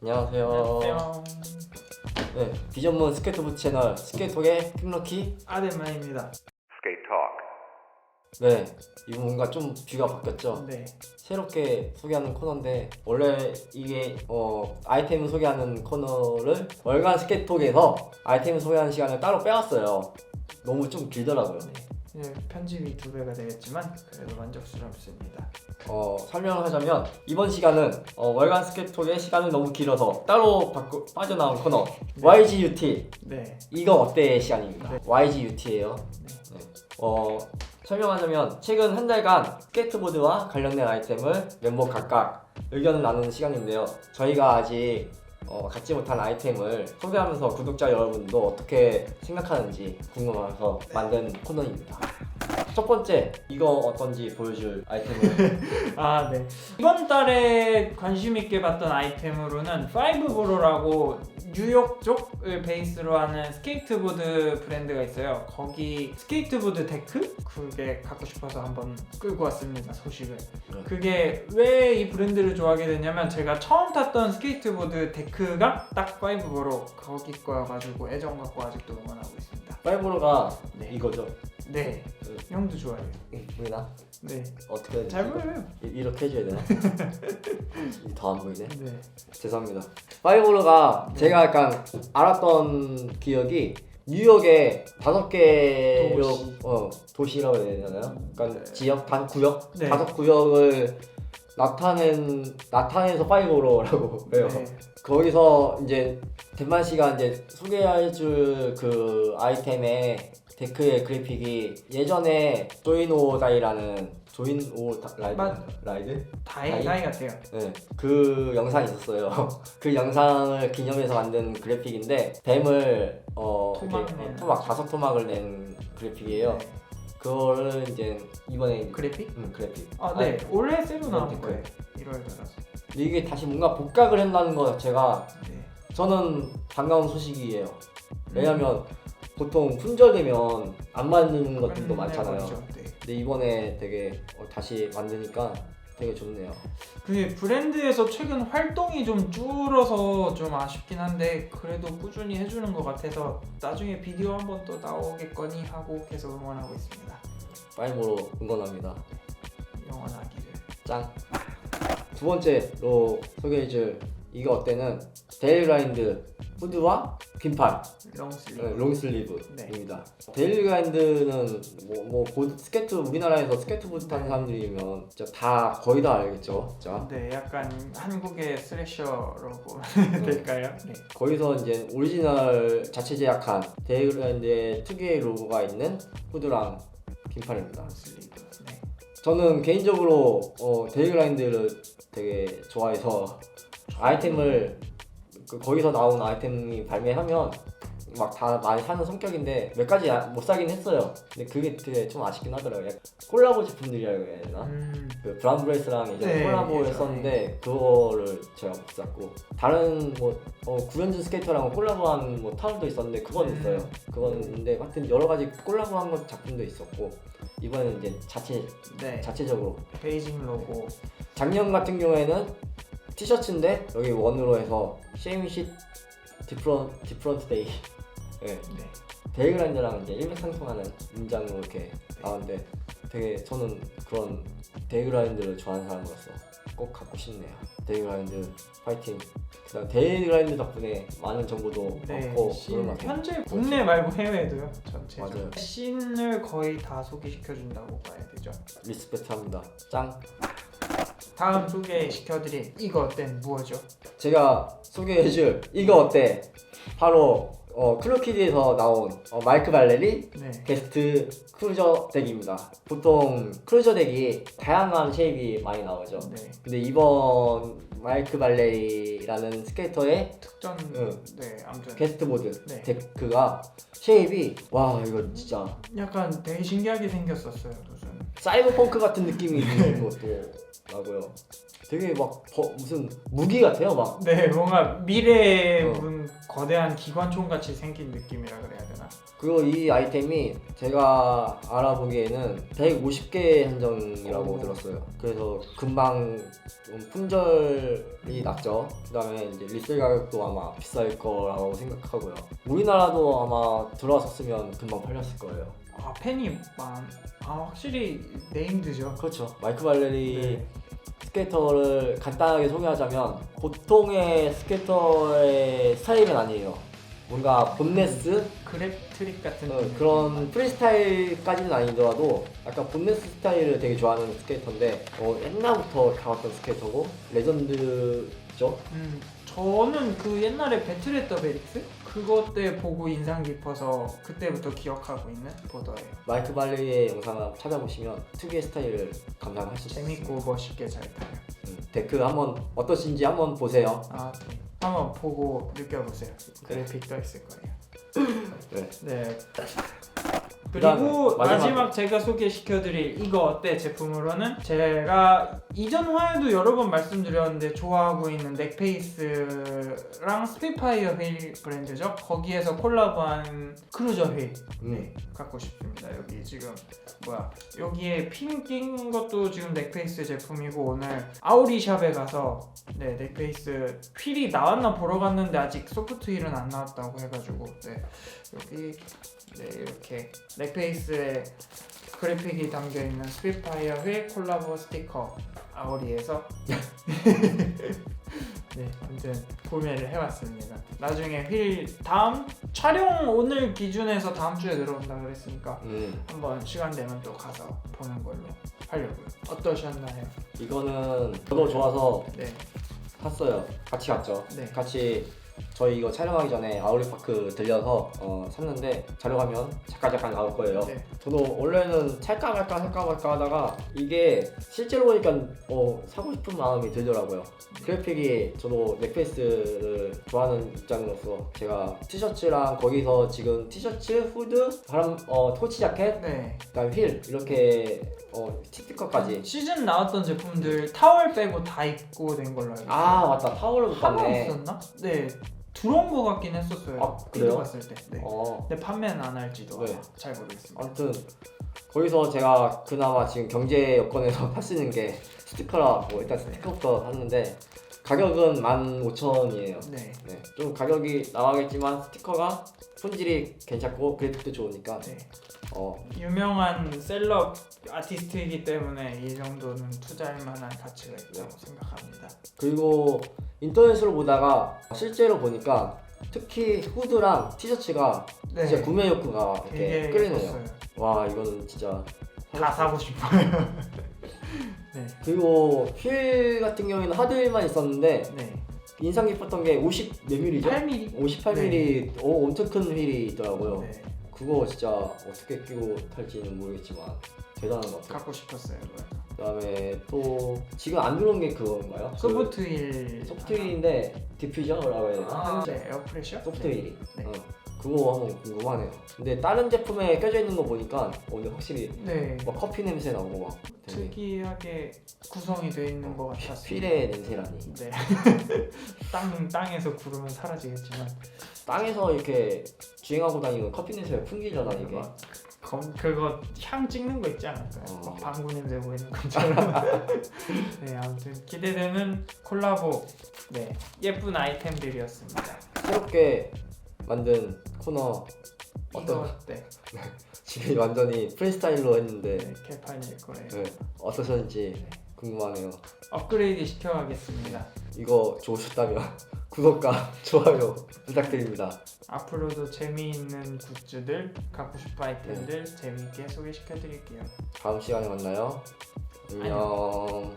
안녕하세요. 안녕하세요. 네, 비전문 스케이트보드 채널 스케이톡의 킴러키. 아덴만입니다. Skate Talk. 네, 이거 뭔가 좀 뷰가 바뀌었죠. 네. 새롭게 소개하는 코너인데 원래 이게 어, 아이템 소개하는 코너를 월간 스케이톡에서 아이템 소개하는 시간을 따로 빼왔어요. 너무 좀 길더라고요. 이제 편집이 두 배가 되겠지만 그래도 만족스럽습니다. 어, 설명을 하자면 이번 시간은 어, 월간 스케이톡의 시간이 너무 길어서 따로 바꾸, 빠져나온 코너 YGUT 네. 이거 어때 시간입니다. 네. YGUT예요. 네. 어, 설명하자면 최근 한 달간 스케이트보드와 관련된 아이템을 멤버 각각 의견을 나누는 시간인데요. 저희가 아직 어, 갖지 못한 아이템을 소개하면서 구독자 여러분도 어떻게 생각하는지 궁금해서 만든 코너입니다. 첫 번째 이거 어떤지 보여줄 아이템을 아 네. 이번 달에 관심 있게 봤던 아이템으로는 파이브브로라고 뉴욕 쪽을 베이스로 하는 스케이트보드 브랜드가 있어요. 거기 스케이트보드 데크 그게 갖고 싶어서 한번 끌고 왔습니다 소식을. 네. 그게 왜 이 브랜드를 좋아하게 됐냐면 제가 처음 탔던 스케이트보드 데크가 딱 파이브브로 거기 거여가지고 애정 갖고 아직도 응원하고 있습니다. 파이브로가 네. 이거죠. 네. 네. 형도 좋아해요. 보이나? 네. 어떻게 해야 잘 되지? 보여요. 이- 이렇게 해줘야 되나? 더안 보이네. 네. 죄송합니다. 파이브로가 네. 제가 약간 알았던 기억이 뉴욕에 다섯 개 도시. 어, 도시라고 해야 되나요? 그러니까 네. 지역 단 구역 네. 다섯 구역을 나타낸 나타내서 파이브로라고 해요. 네. 거기서 이제 대만 씨가 이제 소개해줄 그 아이템의 데크의 그래픽이 예전에 조인 오 다이라는 조인 오 다- 라이드 맞- 라이드 다이 다이? 같아요. 네, 그 영상이 있었어요. 그 영상을 기념해서 만든 그래픽인데 뱀을 어 토막 이렇게. 토막 다섯 토막을 낸 그래픽이에요. 네. 그거를 이제 이번에 그래픽? 음, 그래픽. 아 네. 아니, 올해 새로 나온. 거예요. 1월 들어서. 근데 이게 다시 뭔가 복각을 한다는 거 자체가 네. 저는 반가운 소식이에요. 왜냐면 보통 품절되면 안 만드는 것들도 많잖아요. 끝내버리죠. 네. 근데 이번에 되게 어, 다시 만드니까 되게 좋네요. 그 브랜드에서 최근 활동이 좀 줄어서 좀 아쉽긴 한데 그래도 꾸준히 해주는 것 같아서 나중에 비디오 한 번 또 나오겠거니 하고 계속 응원하고 있습니다. 파이브로 응원합니다. 영원하기를. 짱. 두 번째로 소개해줄 이거 어때는 데일그라인드 후드와 긴팔 롱슬리브. 네, 네. 롱슬리브입니다. 데일그라인드는 뭐, 뭐 보드, 스케이트 우리나라에서 스케이트보드 타는 사람들이면 진짜 다 거의 다 알겠죠. 진짜 네, 약간 한국의 스래셔로 보면 네. 될까요? 네. 거기서 이제 오리지널 자체 제작한 데일그라인드의 특유의 로고가 있는 후드랑 긴팔입니다. 롱슬리브. 네. 저는 개인적으로 어, 데일그라인드를 되게 좋아해서 아이템을 그 거기서 나온 아이템이 발매하면 막 다 많이 사는 성격인데 몇 가지 아- 못 사긴 했어요. 근데 그게 되게 좀 아쉽긴 하더라고요. 약간 콜라보 제품들이라고 해야 되나? 음, 그 브라운 브레이스랑 예전에 네, 콜라보 예전에. 했었는데 그거를 제가 못 샀고 다른 뭐 어, 구현준 스케이터랑 콜라보한 뭐 타월도 있었는데 그건 음. 있어요. 그건 있는데 하여튼 여러 가지 콜라보한 것 작품도 있었고 이번에는 이제 자체 네. 자체적으로 베이징 로고. 작년 같은 경우에는 티셔츠인데 여기 원으로 해서 쉐임핏 디프런 디프런트 데이 네. 네. 데이그라인드랑 이제 일맥상통하는 문장으로 이렇게 나왔는데 되게 저는 그런 데이그라인드를 좋아하는 사람으로서 꼭 갖고 싶네요. 데이그라인드 파이팅. 그다음 데이그라인드 덕분에 많은 정보도 네, 얻고 신, 그런 것 같아요. 현재 국내 말고 해외도요 전체적으로 맞아요. 씬을 거의 다 소개시켜 준다고 봐야 되죠 리스펙트합니다. 짱. 다음 소개시켜드릴 이거 어땐 무엇이죠? 제가 소개해줄 이거 어때? 바로 어, 클로키드에서 나온 어, 마이크 발레리 네 게스트 크루저 덱입니다. 보통 크루저 덱이 다양한 쉐입이 많이 나오죠. 네. 근데 이번 마이크 발레리라는 스케이터의 특전 응. 네 아무튼 게스트 보드 네. 데크가 쉐입이 와 이거 진짜 약간 되게 신기하게 생겼었어요 무슨 사이버펑크 같은 느낌이 드는 것도 나고요. 되게 막 버- 무슨 무기 같아요 막 네, 뭔가 미래의 어. 무슨 거대한 기관총 같이 생긴 느낌이라 그래야 되나? 그리고 이 아이템이 제가 알아보기에는 150개 한정이라고 오. 들었어요. 그래서 금방 좀 품절이 났죠. 그다음에 이제 리셀 가격도 아마 비쌀 거라고 생각하고요. 우리나라도 아마 들어왔었으면 금방 팔렸을 거예요. 아 팬이 많. 아 확실히 네임드죠. 그렇죠. 마이크 발레리 네. 스케이터를 간단하게 소개하자면 보통의 스케이터의 스타일은 아니에요. 뭔가 본네스 그랩 트릭 같은 어, 느낌. 그런 프리스타일까지는 아니더라도 약간 본네스 스타일을 되게 좋아하는 스케이터인데 어, 옛날부터 가왔던 스케이터고 레전드죠. 음, 저는 그 옛날에 배틀 더 베릭스 그것 때 보고 인상 깊어서 그때부터 기억하고 있는 보더예요. 마이크 발리의 영상을 찾아보시면 특유의 스타일을 감상하실 수 있습니다. 재밌고 멋있게 잘 타요. 음, 데크 한번 어떠신지 한번 보세요. 아, 네. 한번 보고 느껴보세요. 그래픽 떠 있을 거예요. 네. 네. 그다음에 그리고 마지막 마지막 제가 소개시켜드릴 이거 어때 제품으로는 제가 이전 화에도 여러 번 말씀드렸는데 좋아하고 있는 넥페이스랑 스피파이어 휠 브랜드죠. 거기에서 콜라보한 크루저 휠 음. 갖고 싶습니다. 여기 지금 뭐야 여기에 핀 낀 것도 지금 넥페이스 제품이고 오늘 아우리 샵에 가서 네 넥페이스 휠이 나왔나 보러 갔는데 아직 소프트 휠은 안 나왔다고 해가지고 네 여기 네 이렇게 넥페이스에 그래픽이 담겨 있는 스피파이어 휠 콜라보 스티커 아우리에서 네 아무튼 구매를 해왔습니다. 나중에 휠 다음 촬영 오늘 기준에서 다음 주에 들어온다 그랬으니까 음. 한번 시간 되면 또 가서 보는 걸로 하려고요. 어떠셨나요? 이거는 저도 좋아서 네, 샀어요. 같이 갔죠. 네. 같이 저희 이거 촬영하기 전에 아울렛파크 들려서 어, 샀는데 촬영하면 잠깐 잠깐 나올 거예요. 네. 저도 원래는 살까 말까 살까 말까 하다가 이게 실제로 보니까 어, 사고 싶은 마음이 들더라고요. 그래픽이 저도 넥페이스를 좋아하는 입장으로서 제가 티셔츠랑 거기서 지금 티셔츠, 후드, 바람 어, 토치 자켓, 네. 그다음 휠 이렇게 어, 스티커까지. 시즌 나왔던 제품들 타월 빼고 다 입고 된 걸로 알고 있어요. 아 맞다 타월을 못 하나 봤네. 없었나? 네. 들어온 거 같긴 했었어요. 아, 그래요? 봤을 때. 네. 어. 근데 판매는 안 할지도 네. 잘 모르겠습니다. 아무튼 거기서 제가 그나마 지금 경제 여건에서 살수 있는 게 스티커라 뭐 일단 스티커부터 샀는데 가격은 15,000원이에요. 네. 네, 좀 가격이 나가겠지만 스티커가 손질이 괜찮고 그래픽도 좋으니까 네. 어 유명한 셀럽 아티스트이기 때문에 이 정도는 투자할 만한 가치가 있다고 생각합니다. 그리고 인터넷으로 보다가 실제로 보니까 특히 후드랑 티셔츠가 네. 진짜 구매 욕구가 이렇게 되게 끌리네요. 예뻤어요. 와 이거는 진짜 다 사고 싶어요. 네. 그리고 휠 같은 경우에는 하드휠만 있었는데 네. 인상 깊었던 게 50 몇 밀리죠? 8mm. 58mm 오, 엄청 큰 휠이 있더라고요. 네. 그거 진짜 어떻게 끼고 탈지는 모르겠지만 대단한 것 같아요. 갖고 싶었어요. 그거. 그다음에 또 지금 안 들어온 게 그건가요? 소프트 휠. 그 소프트휠인데 디퓨저라고 해야 되나? 아, 네. 에어프레셔? 소프트휠이. 네. 어, 그거 한번 궁금하네요. 근데 다른 제품에 껴져 있는 거 보니까 오늘 확실히 네. 막 커피 냄새 나고 막 되게 특이하게 구성이 되어 있는 것 같았어요. 휠의 냄새라니. 네. 땅 땅에서 구르면 사라지겠지만 땅에서 이렇게 주행하고 다니는 커피 냄새가 풍기잖아 이게. 막 검, 그거 향 찍는 거 있지 않을까요? 어. 막 방구 냄새 보이는 것처럼. 네, 아무튼 기대되는 콜라보. 네, 예쁜 아이템들이었습니다. 새롭게 만든 코너 이거 어떤 어때? 지금 완전히 프리스타일로 했는데 네, 개판일 거예요. 네, 어떠셨는지 궁금하네요. 업그레이드 시켜가겠습니다. 이거 좋으셨다면 구독과 좋아요 부탁드립니다. 앞으로도 재미있는 굿즈들, 갖고 싶은 아이템들 재미있게 소개시켜드릴게요. 다음 시간에 만나요. 안녕.